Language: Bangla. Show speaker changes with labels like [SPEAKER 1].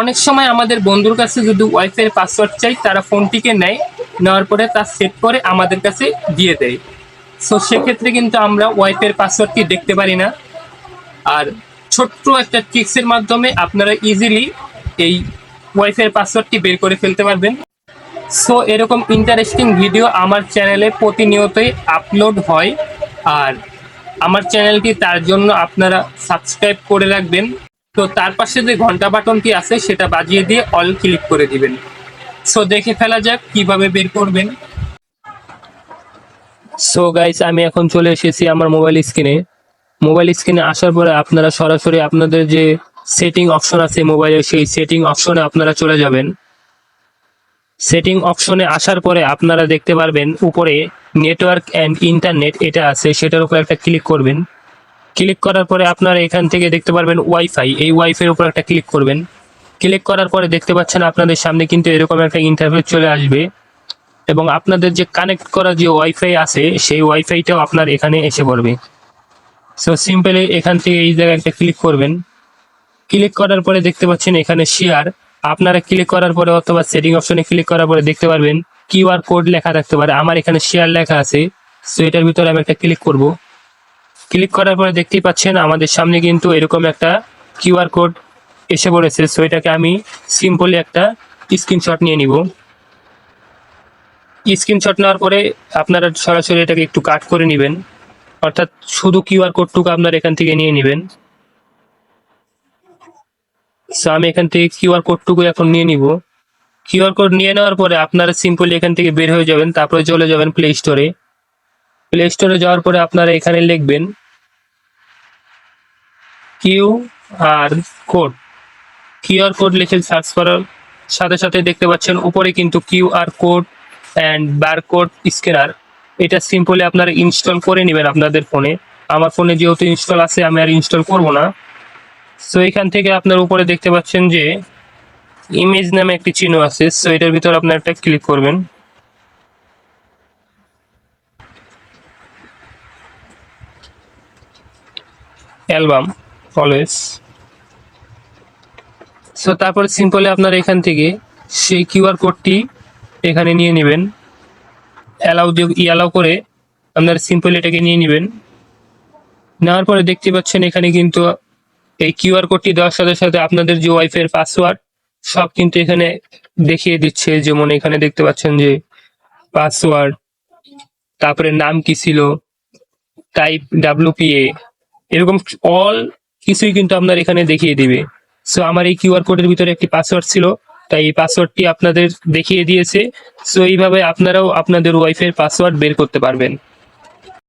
[SPEAKER 1] অনেক সময় আমাদের বন্ধুর কাছে যদি ওয়াইফাই পাসওয়ার্ড চাই, তারা ফোনটিকে নেয়, নেওয়ার পরে তা সেট করে আমাদের কাছে দিয়ে দেয়। সো সেক্ষেত্রে কিন্তু আমরা ওয়াইফাই পাসওয়ার্ডটি দেখতে পারি না। আর ছোট্ট একটা ট্রিক্সের মাধ্যমে আপনারা ইজিলি এই ওয়াইফাই পাসওয়ার্ডটি বের করে ফেলতে পারবেন। সো এরকম ইন্টারেস্টিং ভিডিও আমার চ্যানেলে প্রতিনিয়তই আপলোড হয়। আর আমার চ্যানেলটি তার জন্য আপনারা সাবস্ক্রাইব করে রাখবেন। তো তার পাশে যে ঘণ্টা বাটনটি আছে, সেটা বাজিয়ে দিয়ে অল ক্লিক করে দিবেন। সো দেখে ফেলা যাক, কীভাবে বের করবেন। সো গাইস আমি এখন চলে এসেছি আমার মোবাইল স্ক্রিনে মোবাইল স্ক্রিনে আসার পরে আপনারা সরাসরি আপনাদের যে সেটিং অপশন আছে মোবাইলে সেই সেটিং অপশনে আপনারা চলে যাবেন। সেটিং অপশনে আসার পরে আপনারা দেখতে পারবেন, উপরে নেটওয়ার্ক অ্যান্ড ইন্টারনেট এটা আছে, সেটার উপর একটা ক্লিক করবেন। ক্লিক করার পরে আপনারা এখান থেকে দেখতে পারবেন ওয়াইফাই। এই ওয়াইফাই উপর একটা ক্লিক করবেন। ক্লিক করার পরে দেখতে পাচ্ছেন আপনাদের সামনে কিন্তু এরকম একটা ইন্টারফেস চলে আসবে। এবং আপনাদের যে কানেক্ট করা যে ওয়াইফাই আছে, সেই ওয়াইফাইটাও আপনার এখানে এসে পড়বে। সো সিম্পলি এখান থেকে এই জায়গায় একটা ক্লিক করবেন। ক্লিক করার পরে দেখতে পাচ্ছেন এখানে শেয়ার আপনারা ক্লিক করার পরে অথবা সেটিং অপশনে ক্লিক করার পরে দেখতে পারবেন। কিউআর কোড লেখা থাকতে পারে। আমার এখানে শেয়ার লেখা আছে। সো এটার ভিতরে আমি একটা ক্লিক করব। ক্লিক করার পরে দেখতেই পাচ্ছেন আমাদের সামনে কিন্তু এরকম একটা কিউআর কোড এসে পড়েছে। সো এটাকে আমি সিম্পলি একটা স্ক্রিনশট নিয়ে নিব। স্ক্রিনশট নেওয়ার পরে আপনারা সরাসরি এটাকে একটু কাট করে নেবেন। অর্থাৎ শুধু কিউআর কোডটুকু আপনারা এখান থেকে নিয়ে নেবেন। সো আমি এখান থেকে কিউআর কোডটুকু এখন নিয়ে নিব। কিউআর কোড নিয়ে নেওয়ার পরে আপনারা সিম্পলি এখান থেকে বের হয়ে যাবেন, তারপরে চলে যাবেন প্লে স্টোরে প্লে স্টোরে যাওয়ার পরে আপনারা এখানে লিখবেন Q R code. QR code লিখে সার্চ করার সাথে সাথে দেখতে পাচ্ছেন, উপরে কিন্তু QR code and barcode scanner এটা সিম্পলি আপনারা ইনস্টল করে নেবেন আপনাদের ফোনে। আমার ফোনে যেহেতু ইনস্টল আছে, আমি আর ইনস্টল করব না। সো এখান থেকে আপনার উপরে দেখতে পাচ্ছেন যে ইমেজ নামে একটি চিহ্ন আছে। সো এটার ভিতর আপনার একটা ক্লিক করবেন। অ্যালবাম। অলওয়েজ সো তারপরে সিম্পলি আপনার এখান থেকে সেই কিউআর কোডটি এখানে নিয়ে নেবেন। অ্যালাউ দিয়ে অ্যালাউ করে আপনার সিম্পল এটাকে নিয়ে নেবেন। নেওয়ার পরে দেখতে পাচ্ছেন এখানে কিন্তু এই কিউআর কোডটি দেওয়ার সাথে সাথে আপনাদের যে ওয়াইফাই পাসওয়ার্ড সব কিন্তু এখানে দেখিয়ে দিচ্ছে। যেমন এখানে দেখতে পাচ্ছেন যে পাসওয়ার্ড তারপরে নাম কি ছিল টাইপ ডাব্লিউপিএ এরকম অল কিছুই কিন্তু আপনার এখানে দেখিয়ে দিবে। সো আমার এই কিউআর কোডের ভিতরে একটি পাসওয়ার্ড ছিল, তাই এই পাসওয়ার্ডটি আপনাদের দেখিয়ে দিয়েছে। সো এইভাবে আপনারাও আপনাদের ওয়াইফাইয়ের পাসওয়ার্ড বের করতে পারবেন।